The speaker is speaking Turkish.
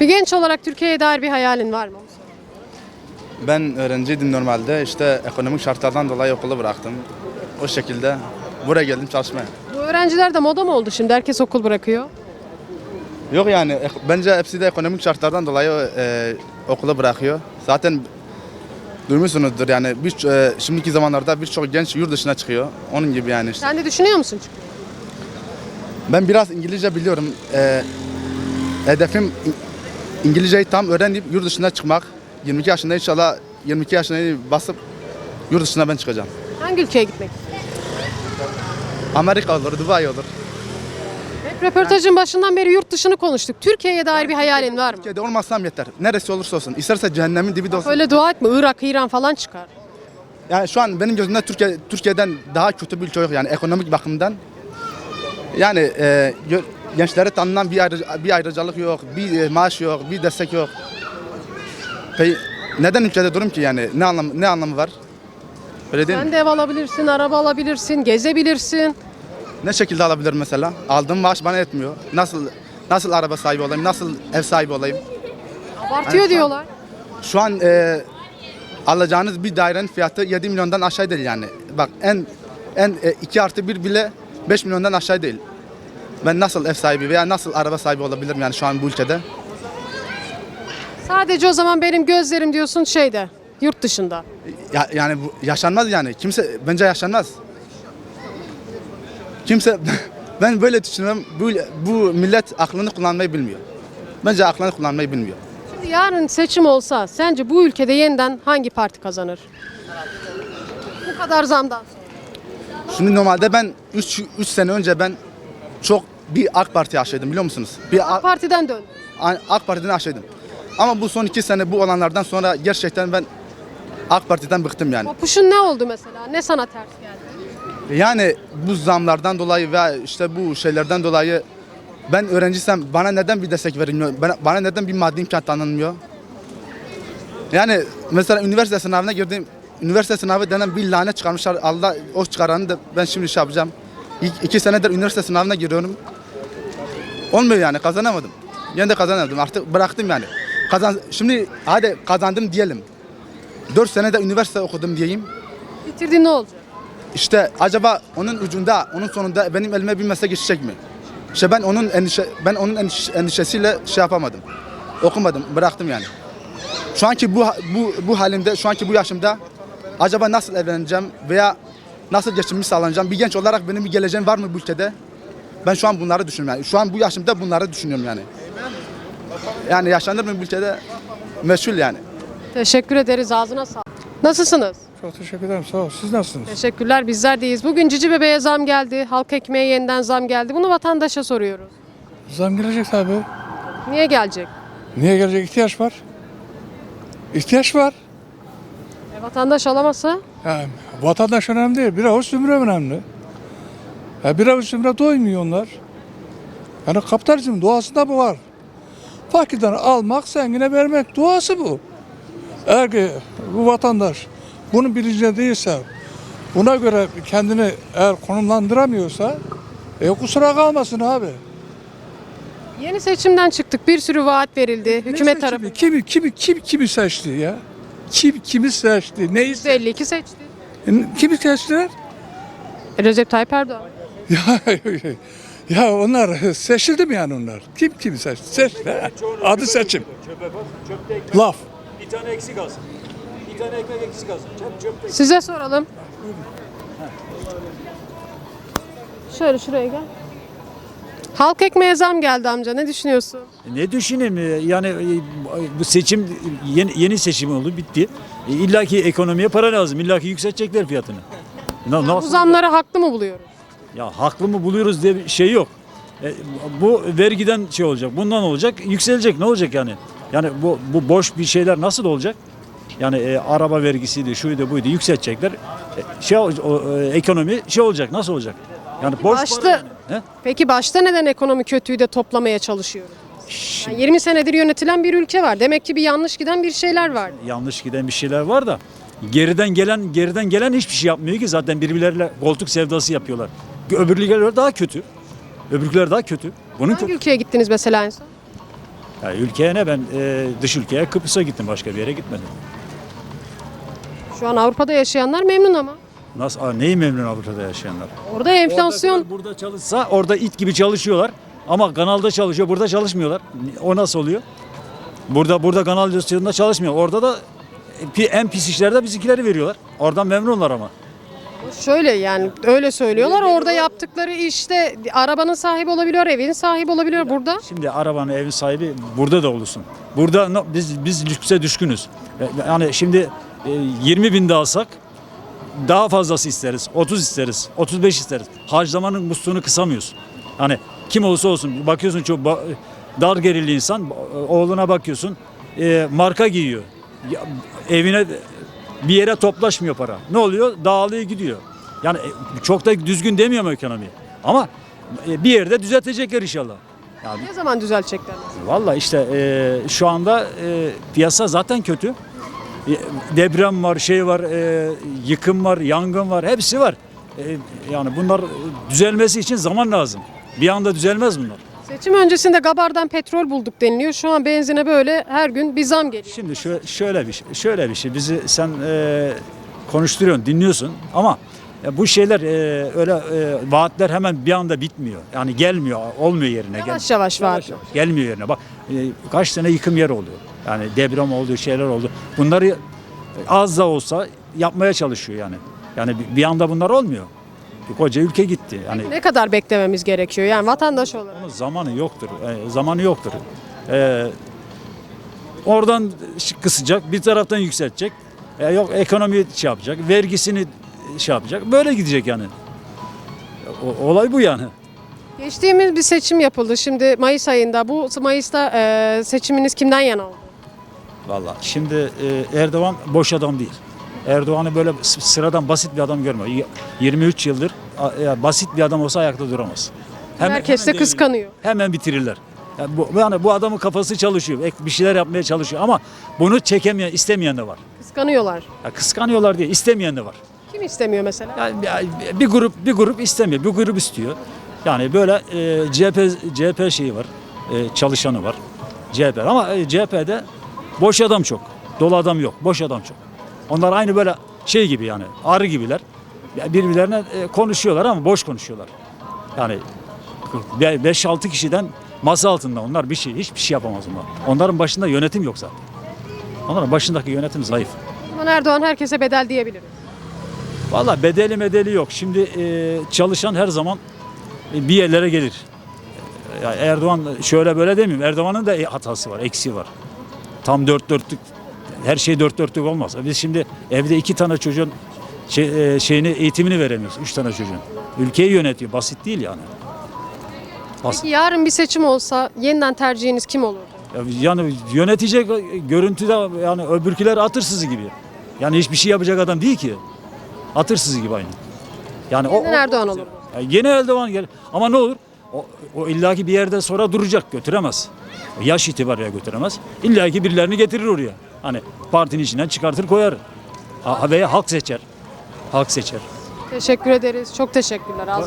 Bir genç olarak Türkiye'ye dair bir hayalin var mı? Ben öğrenciydim normalde. İşte ekonomik şartlardan dolayı okulu bıraktım. O şekilde buraya geldim çalışmaya. Bu öğrenciler de moda mı oldu şimdi? Herkes okul bırakıyor. Yok yani ek- bence hepsi de ekonomik şartlardan dolayı e, okulu bırakıyor. Zaten duymuşsunuzdur yani bir, e, şimdiki zamanlarda birçok genç yurt dışına çıkıyor. Onun gibi yani işte. Sen de düşünüyor musun? Ben biraz İngilizce biliyorum. E, hedefim İngilizceyi tam öğrenip yurt dışına çıkmak. 22 yaşında inşallah 22 yaşına basıp yurt dışına ben çıkacağım. Hangi ülkeye gitmek? Amerika olur, Dubai olur. Hep röportajın başından beri yurt dışını konuştuk. Türkiye'ye dair bir hayalin var mı? Türkiye'de olmazsam yeter. Neresi olursa olsun. İsterse cehennemin dibi de olsun. Öyle dua etme. Irak, İran falan çıkar. Yani şu an benim gözümde Türkiye Türkiye'den daha kötü bir ülke yok yani ekonomik bakımdan. Yani e, gö- gençlere tanınan bir, ayrı, bir ayrıcalık yok, bir e, maaş yok, bir destek yok. Peki neden ülkede durum ki yani? Ne anlamı ne anlamı var? Öyle değil Sen mi? de ev alabilirsin, araba alabilirsin, gezebilirsin. Ne şekilde alabilirim mesela? Aldığım maaş bana yetmiyor. Nasıl nasıl araba sahibi olayım? Nasıl ev sahibi olayım? Abartıyor Yani şu an- diyorlar. Şu an e, alacağınız bir dairenin fiyatı 7 milyondan aşağı değil yani. Bak en en 2 artı 1 bile 5 milyondan aşağı değil. Ben nasıl ev sahibi veya nasıl araba sahibi olabilirim yani şu an bu ülkede? Sadece o zaman benim gözlerim diyorsun şeyde, yurt dışında. Ya, yani bu yaşanmaz yani. Kimse bence yaşanmaz. Kimse ben böyle düşünüyorum. Bu, bu millet aklını kullanmayı bilmiyor. Bence aklını kullanmayı bilmiyor. Şimdi yarın seçim olsa sence bu ülkede yeniden hangi parti kazanır? Bu kadar zamdan sonra. Şimdi normalde ben 3 3 sene önce ben çok bir AK Parti aşağıydım biliyor musunuz? Bir AK Parti'den dön. AK Parti'den aşağıydım. Ama bu son iki sene bu olanlardan sonra gerçekten ben AK Parti'den bıktım yani. Popuşun ne oldu mesela? Ne sana ters geldi? Yani bu zamlardan dolayı ve işte bu şeylerden dolayı ben öğrenciysem bana neden bir destek verilmiyor? Bana, bana neden bir maddi imkan tanınmıyor? Yani mesela üniversite sınavına girdim. Üniversite sınavı denen bir lanet çıkarmışlar. Allah o çıkaranı da ben şimdi şey yapacağım. İki, iki senedir üniversite sınavına giriyorum. Olmuyor yani kazanamadım. Yine de kazanamadım. Artık bıraktım yani. Kazan, şimdi hadi kazandım diyelim. 4 senede üniversite okudum diyeyim. Bitirdiğin ne olacak? İşte acaba onun ucunda, onun sonunda benim elime bir meslek geçecek mi? İşte ben onun endişe, ben onun endiş- endişesiyle şey yapamadım. Okumadım, bıraktım yani. Şu anki bu bu bu halimde, şu anki bu yaşımda acaba nasıl evleneceğim veya nasıl geçimimi sağlanacağım? Bir genç olarak benim bir geleceğim var mı bu ülkede? Ben şu an bunları düşünüyorum yani. Şu an bu yaşımda bunları düşünüyorum yani. Yani yaşanır mı bu ülkede? Meşhur yani. Teşekkür ederiz. Ağzına sağlık. Nasılsınız? Çok teşekkür ederim. Sağ ol. Siz nasılsınız? Teşekkürler. Bizler deyiz. Bugün cici bebeğe zam geldi. Halk ekmeğe yeniden zam geldi. Bunu vatandaşa soruyoruz. Zam gelecek tabii. Niye gelecek? Niye gelecek? İhtiyaç var. İhtiyaç var. E, vatandaş alamasa Yani vatandaş önemli değil. Bir avuç zümre önemli. Ya bir avuç zümre doymuyor onlar. Yani kapitalizm doğasında bu var. Fakirden almak, zengine vermek doğası bu. Eğer ki bu vatandaş bunun bilincinde değilse, buna göre kendini eğer konumlandıramıyorsa, e kusura kalmasın abi. yeni seçimden çıktık. Bir sürü vaat verildi. Ne Hükümet seçimi? tarafından. Kimi, kimi, kim kimi seçti ya? Kim kimi seçti? Neyi seçti? 52 seçti. Kimi seçtiler? E, Recep Tayyip Erdoğan. Ya, ya onlar seçildi mi yani onlar? Kim kimi seçti? Seçti. Adı seçim. Laf. Bir tane eksik alsın. Bir tane ekmek eksik alsın. Çöp çöpte. Size soralım. Şöyle şuraya gel. Halk ekmeğe zam geldi amca. Ne düşünüyorsun? Ne düşüneyim e, yani e, bu seçim yeni, yeni seçim oldu bitti. E, İlla ki ekonomiye para lazım. İlla ki yükseltecekler fiyatını. Na, Bu nasıl? zamları haklı mı buluyoruz? Ya haklı mı buluyoruz diye bir şey yok. E, bu vergiden şey olacak. Bundan olacak. Yükselecek. Ne olacak yani? Yani bu bu boş bir şeyler nasıl olacak? Yani e, araba vergisiydi, şuydu, buydu yükseltecekler. E, şey o, o, e, ekonomi şey olacak. Nasıl olacak? Yani boş başta- yani. He? Peki başta neden ekonomi kötüyü de toplamaya çalışıyoruz? Yani 20 senedir yönetilen bir ülke var. Demek ki bir yanlış giden bir şeyler var. yanlış giden bir şeyler var da geriden gelen geriden gelen hiçbir şey yapmıyor ki zaten birbirleriyle koltuk sevdası yapıyorlar. Öbürlükler daha kötü. Öbürlükler daha kötü. Bunun Hangi ülkeye gittiniz mesela en son? Yani ülkeye ne ben e, dış ülkeye Kıbrıs'a gittim başka bir yere gitmedim. Şu an Avrupa'da yaşayanlar memnun ama. Nasıl aa, neyi memnun Avrupa'da yaşayanlar? Orada enflasyon Orada, burada çalışsa orada it gibi çalışıyorlar ama kanalda çalışıyor burada çalışmıyorlar. O nasıl oluyor? Burada burada kanal dosyalarında çalışmıyor. Orada da en pis işlerde bizimkileri veriyorlar. Oradan memnunlar ama. şöyle yani öyle söylüyorlar. Orada yaptıkları işte arabanın sahibi olabiliyor, evin sahibi olabiliyor burada. Şimdi arabanın evin sahibi burada da olursun. Burada no- biz biz lükse düşkünüz. E, Yani şimdi e, 20 bin de alsak daha fazlası isteriz. 30 isteriz. 35 isteriz. Harcamanın musluğunu kısamıyoruz. Hani kim olursa olsun bakıyorsun çok dar gelirli insan oğluna bakıyorsun e, marka giyiyor. Ya, evine bir yere toplaşmıyor para. Ne oluyor? Dağılıyor gidiyor. Yani e, çok da düzgün demiyorum ekonomi. Ama e, bir yerde düzeltecekler inşallah. Yani Ne zaman düzelecekler? Valla işte e, şu anda e, piyasa zaten kötü. E, Deprem var, şey var, e, yıkım var, yangın var, hepsi var. E, yani bunlar düzelmesi için zaman lazım. Bir anda düzelmez bunlar. Seçim öncesinde Gabar'dan petrol bulduk deniliyor. Şu an benzine böyle her gün bir zam geliyor. Şimdi şö- şöyle bir şey, şöyle bir şey. Bizi sen e, konuşturuyorsun, dinliyorsun ama e, bu şeyler e, öyle e, vaatler hemen bir anda bitmiyor. Yani gelmiyor, olmuyor yerine. Yavaş yavaş var. Gelmiyor yerine. Bak e, kaç tane yıkım yer oldu. Yani deprem oldu, şeyler oldu. Bunları az da olsa yapmaya çalışıyor yani. Yani bir- bir anda bunlar olmuyor. Koca ülke gitti. Yani Ne kadar beklememiz gerekiyor yani vatandaş olarak? onun zamanı yoktur. E, zamanı yoktur. E, oradan kısacak, bir taraftan yükseltecek. E, yok ekonomi şey yapacak, vergisini şey yapacak. Böyle gidecek yani. O- olay bu yani. Geçtiğimiz bir seçim yapıldı şimdi Mayıs ayında. Bu Mayıs'ta e, seçiminiz kimden yana oldu? Vallahi şimdi e, Erdoğan boş adam değil. Erdoğan'ı böyle sıradan basit bir adam görmüyor. Y- 23 yıldır basit bir adam olsa ayakta duramaz. Herkes de kıskanıyor. Hemen bitirirler. Yani bu, yani bu adamın kafası çalışıyor. Bir şeyler yapmaya çalışıyor ama bunu çekemeyen, istemeyen de var. Kıskanıyorlar. Ya kıskanıyorlar diye istemeyen de var. Kim istemiyor mesela? Yani bir- bir grup bir grup istemiyor, bir grup istiyor. Yani böyle e, CHP CHP şeyi var, e, çalışanı var. CHP ama e, CHP'de boş adam çok, dolu adam yok, boş adam çok. Onlar aynı böyle şey gibi yani arı gibiler. Birbirlerine e, konuşuyorlar ama boş konuşuyorlar. Yani 5-6 kişiden masa altında onlar bir şey hiçbir şey yapamaz onlar. Onların başında yönetim yok zaten. Onların başındaki yönetim zayıf. O zaman Erdoğan herkese bedel diyebilir. Valla bedeli medeli yok. Şimdi e, çalışan her zaman e, bir yerlere gelir. E, ya Erdoğan şöyle böyle demiyorum. Erdoğan'ın da hatası var, eksiği var. Tam dört dörtlük, her şey dört dörtlük olmaz. Biz şimdi evde iki tane çocuğun şey, e, şeyini eğitimini veremiyoruz. Üç tane çocuğun. Ülkeyi yönetiyor. Basit değil yani. Basit. Peki yarın bir seçim olsa yeniden tercihiniz kim olurdu? Ya Yani yönetecek görüntüde yani öbürküler atırsızı gibi. Yani hiçbir şey yapacak adam değil ki. Atırsızı gibi aynı. Yani Yeniden Erdoğan olurdu. Ya yine Erdoğan gel. Ama ne olur? O, o illaki bir yerde sonra duracak, götüremez. Yaş itibariyle götüremez. İllaki birilerini getirir oraya. Hani partinin içinden çıkartır koyar. Ha, veya halk seçer. Halk seçer. Teşekkür ederiz. Çok teşekkürler. Az-